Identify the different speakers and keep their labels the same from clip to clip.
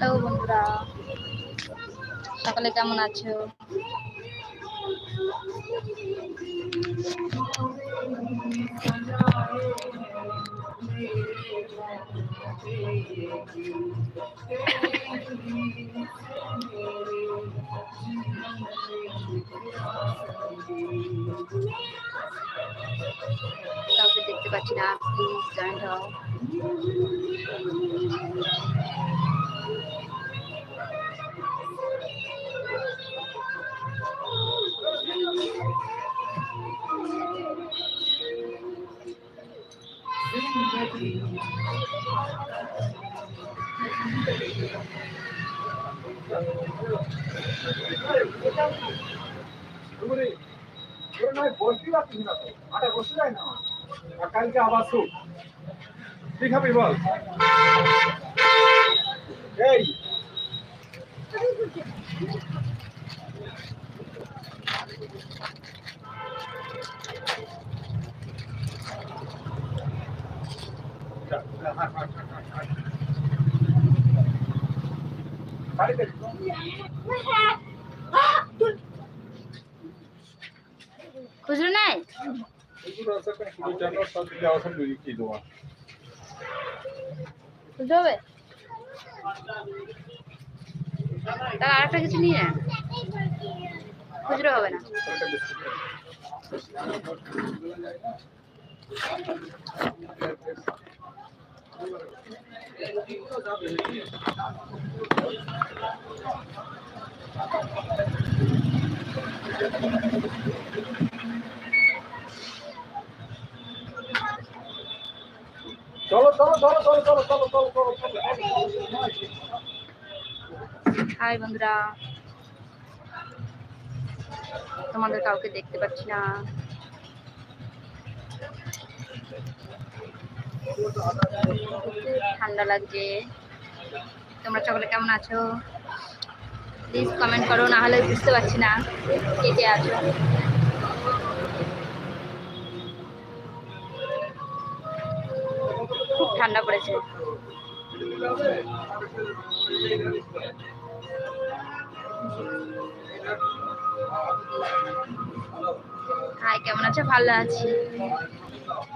Speaker 1: Hello বন্ধুরা। সকালে কেমন আছো? কাউকে দেখতে পাচ্ছি না প্লিজ জয়েন্ট হও
Speaker 2: কালকে আবার শুট কি খাবি বল এই
Speaker 1: খুচরো নাই? হবে তাহলে আর একটা কিছু নিয়ে খুচরো হবে না।
Speaker 2: Thank you. চলো চলো
Speaker 1: হাই বন্ধুরা। তোমাদের কাউকে দেখতে পাচ্ছি না। ঠান্ডা লাগছে। তোমরা সকলে কেমন আছো? প্লিজ কমেন্ট করো, না হলে বুঝতে পারছি না কে কে আছো। খুব ঠান্ডা পড়েছে। হাই কেমন আছো? ভালো আছি।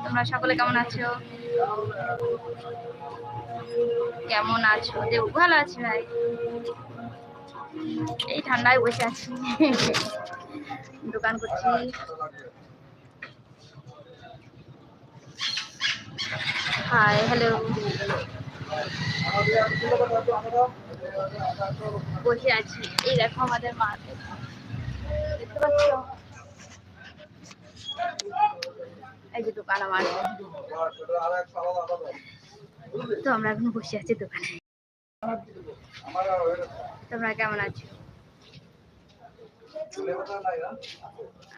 Speaker 1: তোমরা সকলে কেমন আছো? কেমন আছো? দেব ভালো আছি ভাই। এই ঠান্ডায় বসে আছি। দোকান করছি। হাই হ্যালো বসে আছি। এই দেখো আমাদের মার্কেট দেখতে পাচ্ছ এই যে তো আমরা এখন বসে আছি দোকানে। তোমরা কেমন আছো?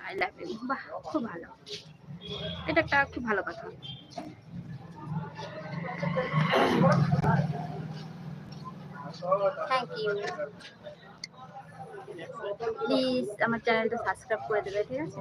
Speaker 1: I love you. খুব ভালো। এটা একটা খুব ভালো কথা। থ্যাংক ইউ প্লিজ আমার চ্যানেলটা সাবস্ক্রাইব করে দেবে, ঠিক আছে?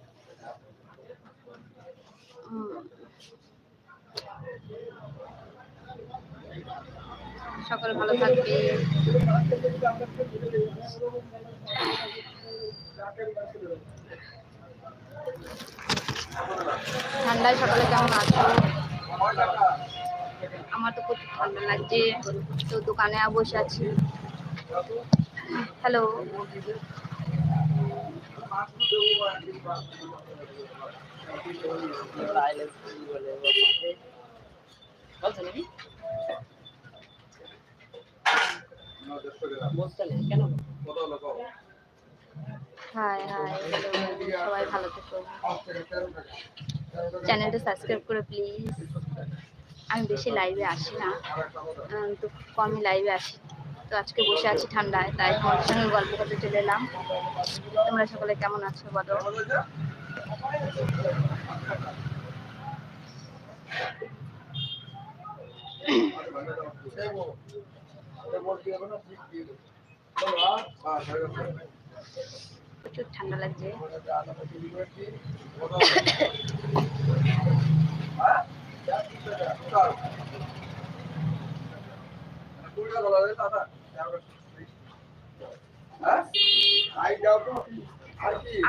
Speaker 1: সকলে ভালো থাকবে ঠান্ডায় সকালে কেমন আছো? আমার তো প্রচুর ঠান্ডা লাগছে। তো দোকানে বসে আছি। হ্যালো হাই হাই সবাই ভালো থেকো। চ্যানেলটা সাবস্ক্রাইব করে প্লিজ আমি বেশি লাইভে আসি না। তো কমই লাইভে আসি। তো আজকে বসে আছি ঠান্ডায়, তাই তোমাদের সঙ্গে গল্প করতে চলে এলাম। তোমরা সকলে কেমন আছো, বলো? প্রচুর ঠান্ডা লাগছে।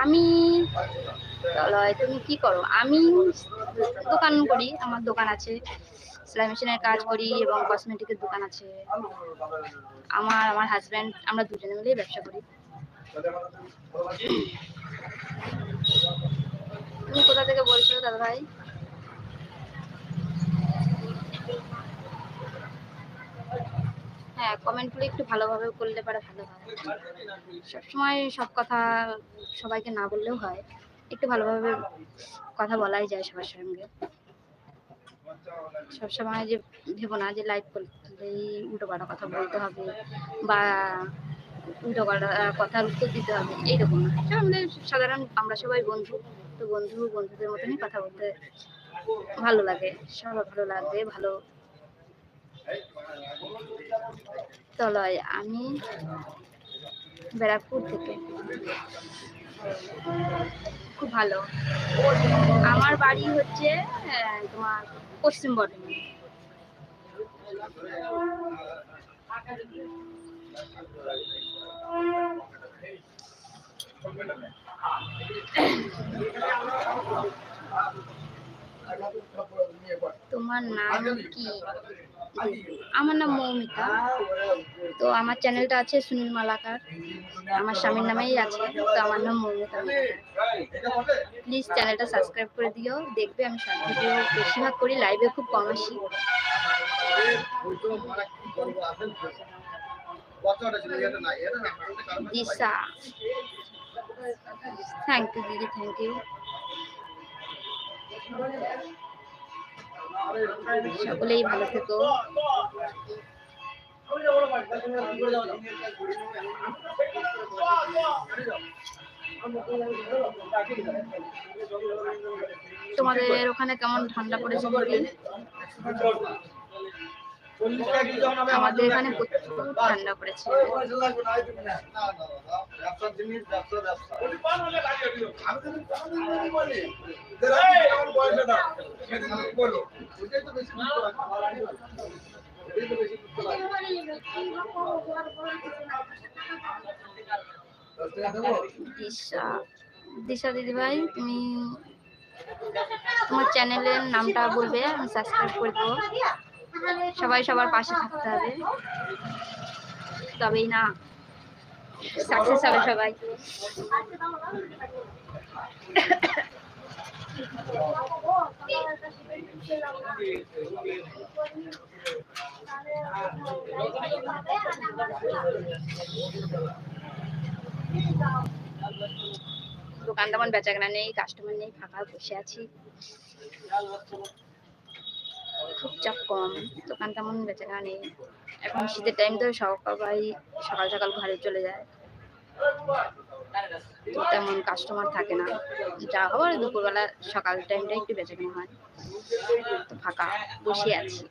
Speaker 1: আমি তুমি কি করো? আমি দোকান করি আমার দোকান আছে। সেলাই মেশিনের কাজ করি এবং কসমেটিকের দোকান আছে। আমার আমার হাজব্যান্ড আমরা দুজনে মিলেই ব্যবসা করি। তুমি কোথা থেকে বলছো দাদা ভাই হ্যাঁ কমেন্টগুলো একটু ভালোভাবে করলে পারে ভালো হয়। সবসময় সব কথা সবাইকে না বললেও হয়। একটু ভালোভাবে কথা বলাই যায় সবার সঙ্গে। সবসময় যে ভেবো না যে লাইভ করলেই উল্টো পাল্টা কথা বলতে হবে বা উল্টো পাল্টা কথার উত্তর দিতে হবে, এইরকম না। আমাদের সাধারণ আমরা সবাই বন্ধু, তো বন্ধু বন্ধুদের মতনই কথা বলতে ভালো লাগে, সবার ভালো লাগবে, ভালো। তলয়, আমি ব্যারাকপুর থেকে। খুব ভালো। আমার বাড়ি হচ্ছে তোমার পশ্চিম বর্ধমান। তোমার নাম কি? আমার নাম মৌমিতা। তো আমার চ্যানেলটা আছে সুনীল মালাকার। আমার স্বামীর নামেই আছে। তো আমার নাম মৌমিতা প্লিজ চ্যানেলটা সাবস্ক্রাইব করে দিও। দেখবে আমি শর্ট ভিডিও বেশিরভাগ করি লাইভে খুব কম আসি। দিশা। থ্যাংক ইউ দিদি থ্যাংক ইউ সকলেই ভালো থেকো। তোমাদের ওখানে কেমন ঠান্ডা পড়েছে আমাদের এখানে প্রচুর ঠান্ডা পড়েছে। দিশা। দিশা দিদি ভাই তুমি তোমার চ্যানেলের নামটা বলবে, আমি সাবস্ক্রাইব করে দেবো। সবাই সবার পাশে থাকতে হবে। তবেই না সাকসেস হবে সবাই। দোকান তেমন বেচা কেনা নেই কাস্টমার নেই, ফাঁকা বসে আছি। চাপ কম দোকান তেমন বেচা কেনা নেই। এখন শীতের টাইম তো সবাই সকাল সকাল ঘরে চলে যায়। তেমন কাস্টমার থাকে না। যা হবার দুপুরবেলা সকাল টাইমটা একটু বেচা কেনা হয়। তো ফাঁকা, বসে আছি।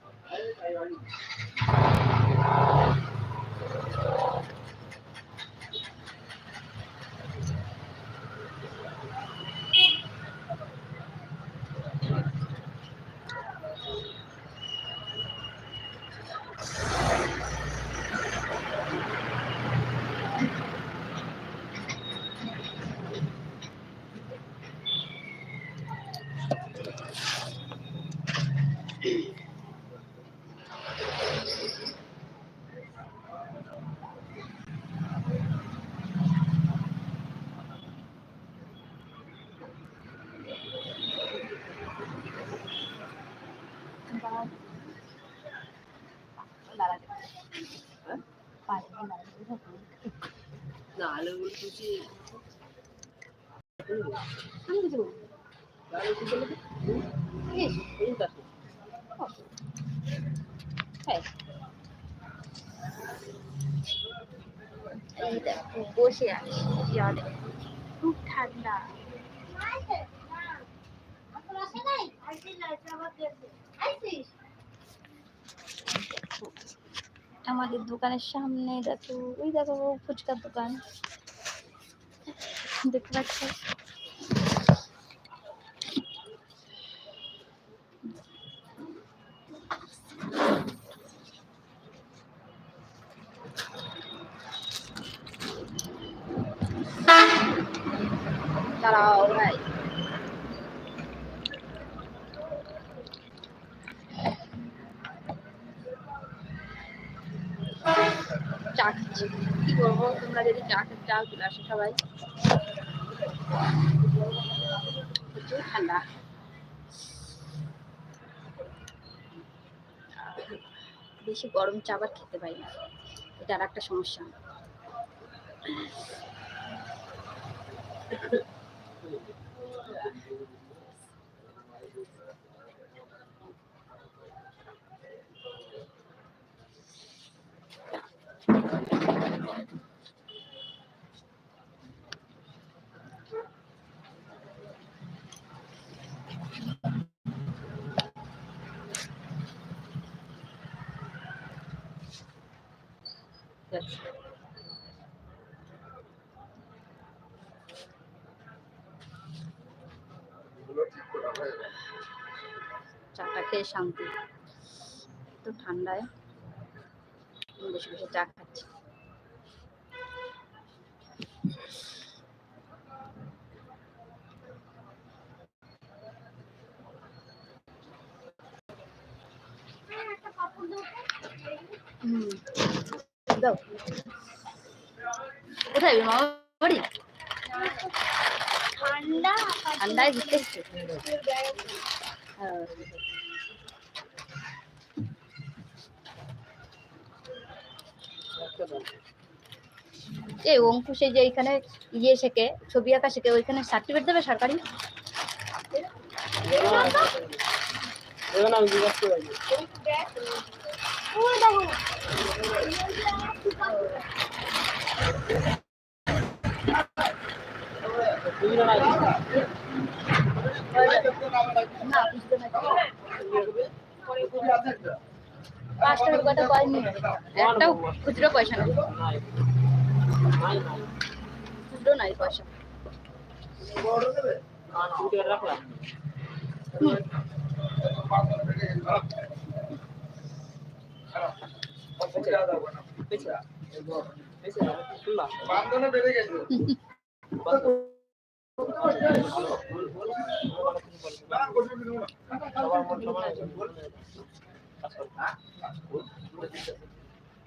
Speaker 1: এই দেখো বসে আছি জলে খুব ঠান্ডা আমাদের দোকানের সামনে দেখো ওই দেখো ফুচকার দোকান। দেখতে পাচ্ছ দাঁড়াও ভাই চা খাচ্ছি কি করব তোমরা যদি খেতে চলে সবাই। ঠান্ডা। বেশি গরম চা আবার খেতে পারি না। এটা আর একটা সমস্যা। শান্তি। তো ঠান্ডায় বসে বসে চা খাচ্ছি। দাও। কোথায় মামা বাড়ি?
Speaker 3: ঠান্ডা
Speaker 1: ঠান্ডায় ঘুরতে এই অঙ্কুশে যে এখানে ইয়ে শেখে, ছবি আঁকা শেখে, ওইখানে সার্টিফিকেট দেবে সরকারি? একটাও খুচরো পয়সা নেই।
Speaker 2: নাই। নাই,
Speaker 1: পয়সা?
Speaker 2: সবার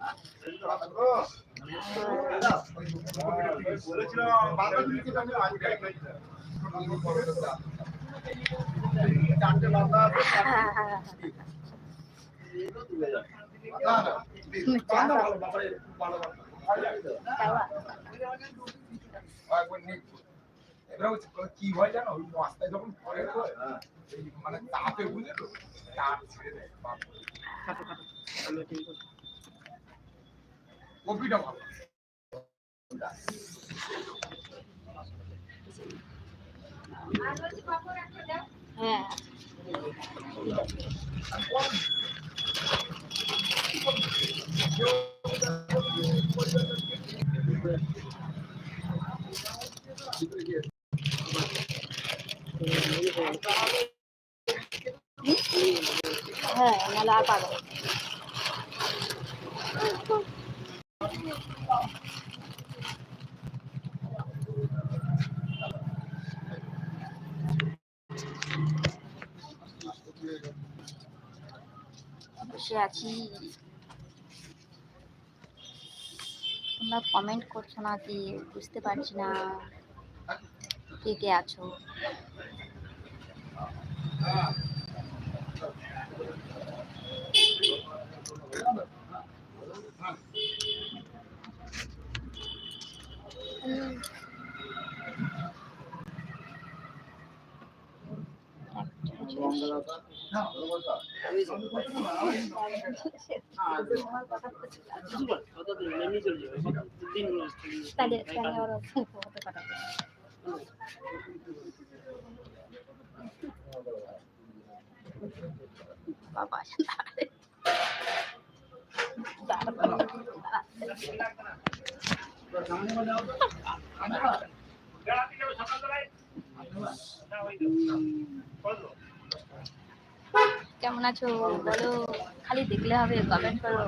Speaker 2: কি?
Speaker 4: হ্যাঁ? জানো?
Speaker 1: ওই
Speaker 4: এবার কি হয় জানো রাস্তায় যখন পরে মানে তাপে বুঝে তো তাপ ছেড়ে দেয় বাপ রে।
Speaker 2: কাটো, কাটো। আমি ঠিক করছি।
Speaker 4: কপিটা ভালো
Speaker 1: হ্যাঁ হ্যাঁ নাহলে আর। বসে আছি। তোমরা কমেন্ট করছ না কি? বুঝতে পারছি না। কে কে আছো? বাবা কেমন আছো? বলো, খালি দেখলে হবে কমেন্ট করো।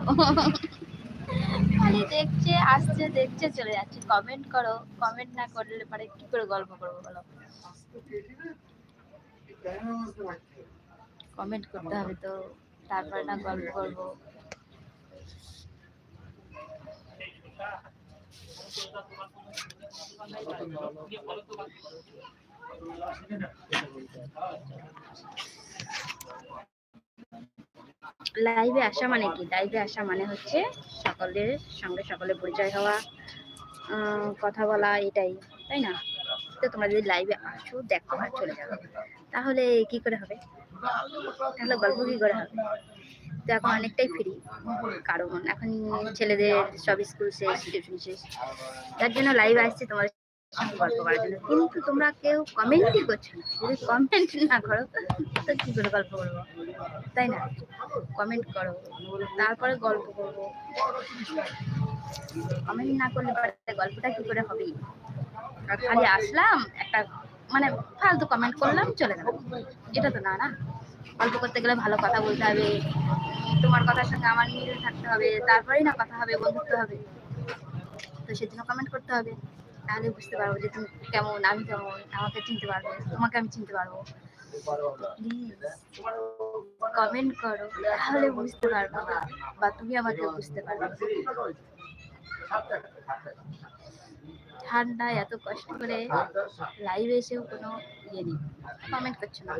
Speaker 1: খালি দেখছে, আসছে, দেখছে, চলে যাচ্ছে। কমেন্ট করো কমেন্ট না করলে পরে কি করে গল্প করব বলো? কমেন্ট করতে হবে তো, তারপরে না গল্প করব। লাইভে আসা মানে কি? লাইভে আসা মানে হচ্ছে সকলের সঙ্গে সকলের পরিচয় হওয়া কথা বলা এটাই, তাই না? তো তোমরা যদি লাইভে আসো, দেখো আর চলে যাবে তাহলে কি করে হবে? তাহলে গল্প কি করে হবে? তো এখন অনেকটাই ফ্রি কারণ এখন ছেলেদের সব স্কুল শেষ টিউশন শেষ। তার জন্য লাইভ আসছে তোমার গল্প করার জন্য। কিন্তু তোমরা কেউ কমেন্টই করছ না। যদি কমেন্ট না করো, তো কি করে গল্প করব? তাই না? কমেন্ট করো, তারপরে গল্প করব। কমেন্ট না করলে পরে গল্পটা কি করে হবে? খালি আসলাম, একটা মানে ফালতু কমেন্ট করলাম, চলে গেলাম। এটা তো না না? গল্প করতে গেলে ভালো কথা বলতে হবে। তোমার কথার সঙ্গে আমার মিল থাকতে হবে। তারপরেই না কথা হবে, বন্ধুত্ব হবে। তো সেজন্য কমেন্ট করতে হবে। তাহলে বুঝতে পারব যে তুমি কেমন, আমি কেমন, আমাকে চিনতে পারবে, তোমাকে আমি চিনতে পারব। কমেন্ট করো, তাহলে বুঝতে পারব বা তুমি আমাকে বুঝতে পারবে। ঠান্ডায় এত কষ্ট করে লাইভে এসেও কোনো ইয়ে নেই। কমেন্ট করছ না।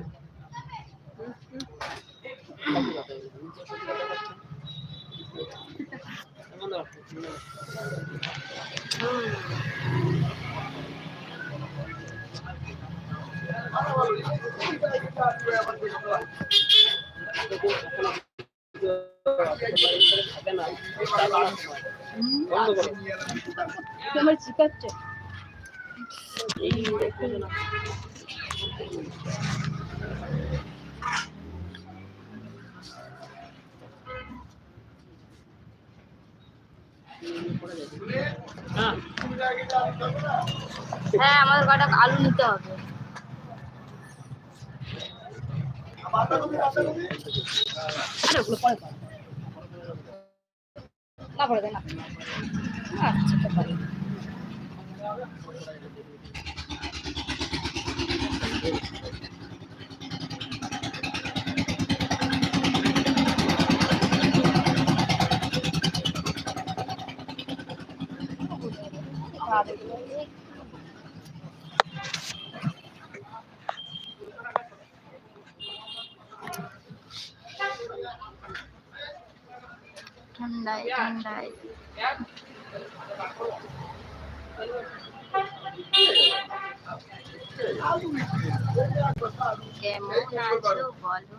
Speaker 1: তোমার শিখাচ্ছে হ্যাঁ আমাদের কটা আলু নিতে হবে। না দে না। ঠান্ডায় ঠান্ডায়। কেমন আছো বলো?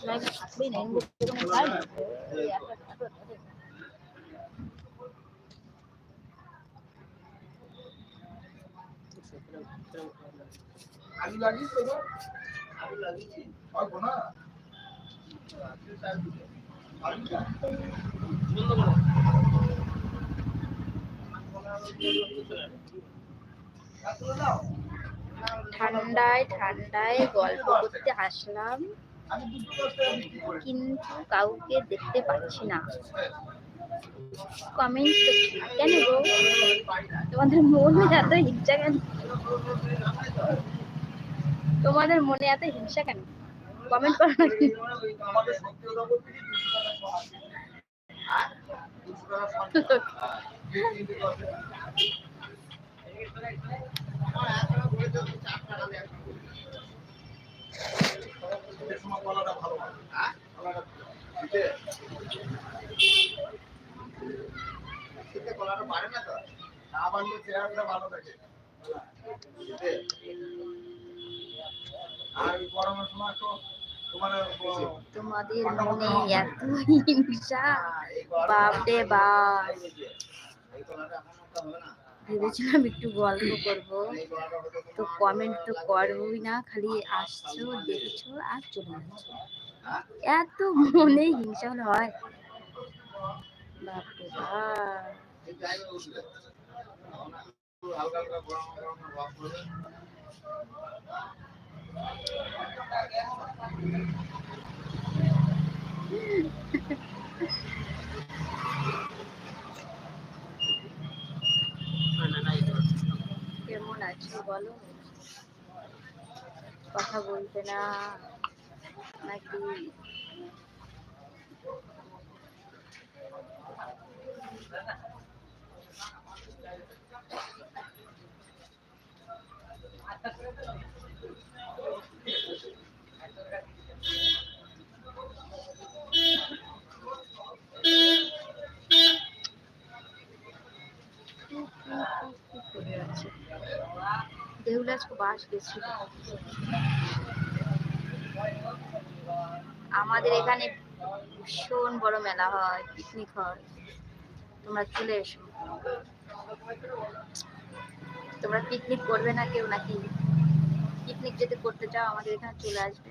Speaker 1: লাইভে থাকবেই না এরকম হয় না এই এত- এত- এত-
Speaker 4: আলু লাগিস তো আলু লাগিয়েছি অল্প না আলুটা
Speaker 1: ঠান্ডায় ঠান্ডায় গল্প করতে আসলাম, কিন্তু কাউকে দেখতে পাচ্ছি না। কমেন্ট কেন গো? তোমাদের মনে এত হিংসা কেন? তোমাদের মনে এত হিংসা কেন? কমেন্ট করো না কি?
Speaker 4: আমাদের সত্যি কথা বলতে কি দুশো টাকা সব দুশো টাকা সব তিনটে কথা শীতের সময় কলাটা ভালো কলাটা শীতে শীতে বাড়ে না তো চেহারাটা ভালো থাকে আর গরমের সময় তো
Speaker 1: তোমাদের মনে এত হিংসা? বাপরে বাপ। ভেবেছিলাম একটু গল্প করব। তো কমেন্ট তো করবোই না, খালি আসছো, দেখছ আর চলে যাচ্ছো। এত মনে হিংসা হলে হয়। বাপরে বাপ। কেমন আছো বলো? কথা বলতে না নাকি আছে বাস আমাদের এখানে ভীষণ বড় মেলা হয় পিকনিক হয়। তোমরা চলে এসো। তোমরা পিকনিক করবে না কেউ নাকি? পিকনিক যদি করতে চাও, আমাদের এখানে চলে আসবে।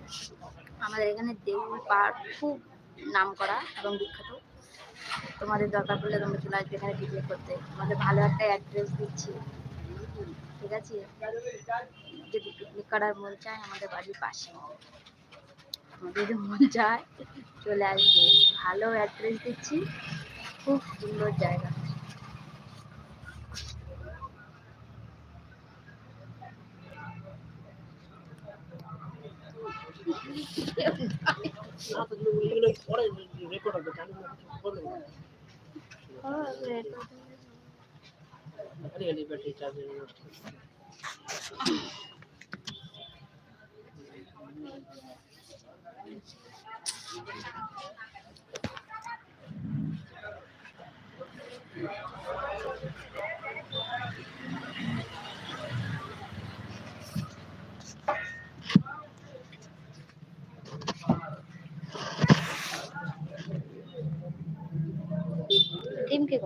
Speaker 1: আমাদের এখানে দেউল পার্ক খুব নাম করা এবং বিখ্যাত। তোমাদের দরকার পড়লে তোমরা চলে আসবে এখানে পিকনিক করতে। তোমাদের ভালো একটা অ্যাড্রেস দিচ্ছি। ঠিক আছে? যদি পিকনিক করার মন চায়, আমাদের বাড়ির পাশে। আমাদের যদি মন চায়, চলে আসবে। ভালো অ্যাড্রেস দিচ্ছি। খুব সুন্দর জায়গা। ডিম কি করব ডিম কি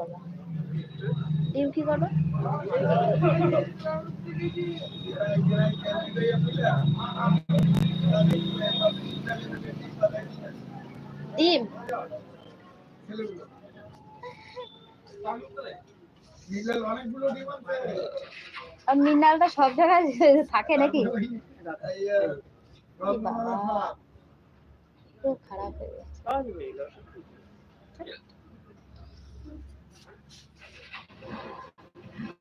Speaker 1: করব ডিম।
Speaker 4: মিলের অনেকগুলো ডিম
Speaker 1: মিনালটা সব জায়গায় থাকে নাকি। খুব খারাপ হয়ে গেছে হ্যাঁ, তো ওগুলো খায় না হাট।
Speaker 5: দেখো দেখো দেখো দেখো এমনি দেখ-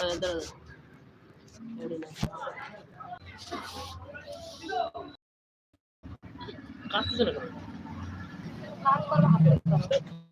Speaker 5: আহ, দাঁড়া দাঁড়া কাটতেছে না কেন
Speaker 1: হাত করো হাতে করো